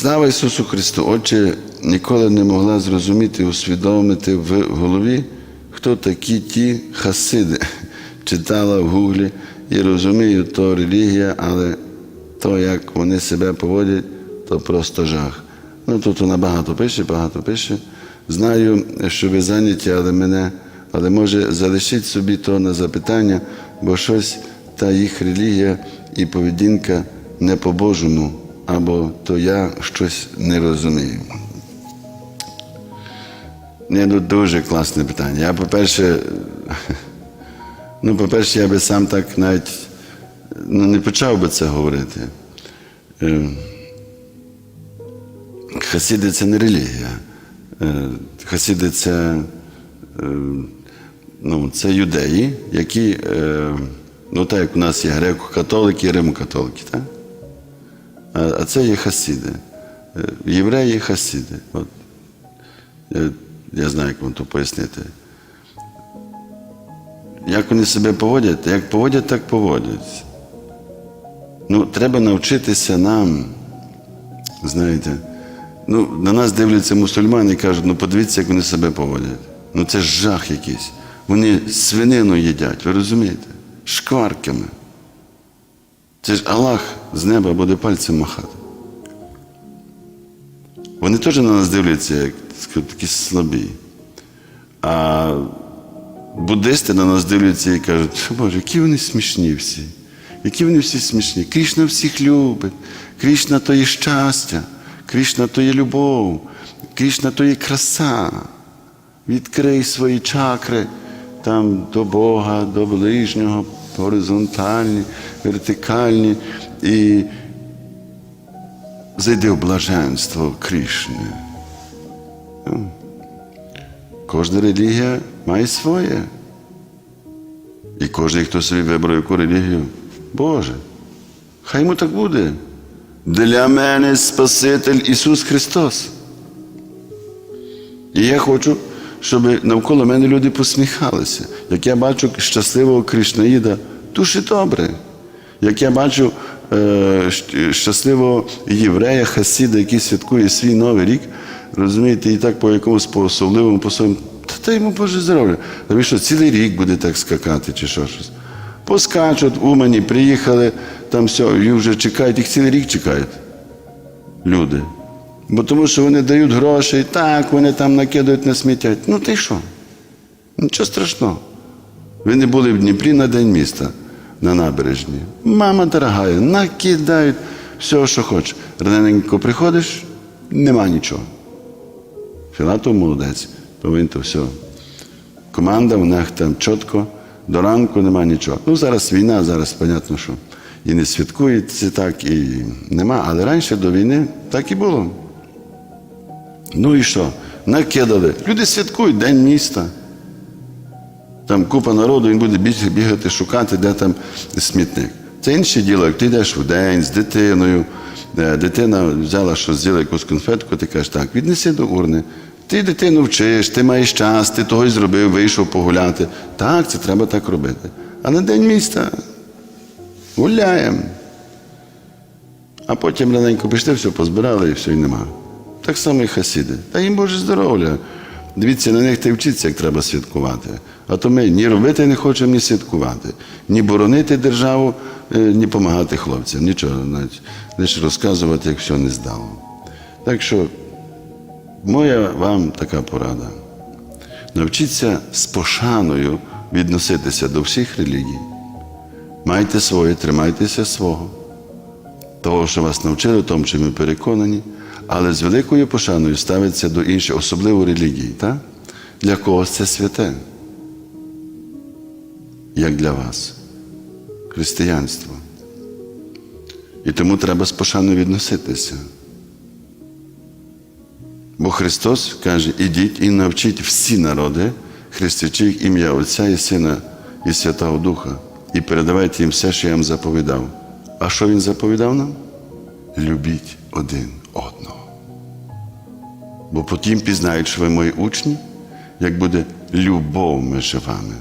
Слава Ісусу Христу! Отже, ніколи не могла зрозуміти, усвідомити в голові, хто такі ті хасиди. Читала в гуглі і розумію, то релігія, але то, як вони себе поводять, то просто жах. Ну тут вона багато пише, багато пише. Знаю, що ви зайняті, але мене, але може залишіть собі то на запитання, бо щось та їх релігія і поведінка не по-божому, або то я щось не розумію. Ні, ну дуже класне питання. Я, по-перше, ну, по-перше, я би сам так навіть ну, не почав би це говорити. Е, Хасиди це не релігія. Е, Хасиди це, е, ну, це юдеї, які, е, ну так як у нас є греко-католики і римо-католики, так? А, це є хасиди. Е, Євреї хасиди. От. Я, я знаю, як вам то пояснити. Як вони себе поводять? Як поводять, так поводять. Ну, треба навчитися нам, знаєте, ну, на нас дивляться мусульмани і кажуть, ну подивіться, як вони себе поводять. Ну це жах якийсь. Вони свинину їдять, ви розумієте? Шкварками. Це ж Аллах з неба буде пальцем махати. Вони теж на нас дивляться, як такі слабі. А буддисти на нас дивляться і кажуть, Боже, які вони смішні всі, які вони всі смішні. Крішна всіх любить, Крішна то є щастя, Крішна то є любов, Крішна то є краса. Відкрий свої чакри там до Бога, до ближнього, горизонтальні, вертикальні і зайди в блаженство Крішни. Ну, Кожна релігія має своє. І кожен, хто собі вибрав яку релігію, Боже, хай йому так буде. Для мене Спаситель Ісус Христос. І я хочу, щоб навколо мене люди посміхалися. Як я бачу щасливого Кришнаїда, дуже добре. Як я бачу е, щасливого єврея, хасіда, який святкує свій новий рік, розумієте, і так по якомусь по особливому, по своєму, та дай йому Боже здоров'я. А ви що, цілий рік буде так скакати чи що щось? Поскачуть, умані, приїхали, там все, і вже чекають, їх цілий рік чекають. Люди. Бо тому що вони дають гроші, і так, вони там накидають на сміття. Ну ти що? Нічого страшного. Ви не були в Дніпрі на День міста на набережні. Мама дорогая, накидають все, що хочеш. Раненько приходиш, нема нічого. Філатов молодець, повинен то все. Команда в них там чітко, до ранку нема нічого. Ну, зараз війна, зараз, понятно, що і не святкується так, і нема. Але раніше до війни так і було. Ну і що? Накидали. Люди святкують День міста. Там купа народу, він буде бігати, шукати, де там смітник. Це інше діло, як ти йдеш в день з дитиною, е, дитина взяла щось, з'їла якусь конфетку, ти кажеш, так, віднеси до урни. Ти дитину вчиш, ти маєш час, ти того й зробив, вийшов погуляти. Так, це треба так робити. А на день міста гуляємо. А потім раненько пішли, все позбирали і все, і нема. Так само і хасіди. Та їм Боже здоров'я. Дивіться, на них та й вчиться, як треба святкувати. А то ми ні робити не хочемо, ні святкувати, ні боронити державу, е, ні допомагати хлопцям. Нічого, навіть лише розказувати, як все не здало. Так що, моя вам така порада. Навчіться з пошаною відноситися до всіх релігій. Майте своє, тримайтеся свого того, що вас навчили, тому, чим ми переконані, але з великою пошаною ставиться до інших, особливо релігії. Так? Для когось це святе, як для вас, християнство. І тому треба з пошаною відноситися. Бо Христос каже, ідіть і навчіть всі народи, хрестячи їх ім'я Отця і Сина і Святого Духа, і передавайте їм все, що я вам заповідав. А що Він заповідав нам? Любіть один одного. Бо потім пізнають, що ви мої учні, як буде любов між вами.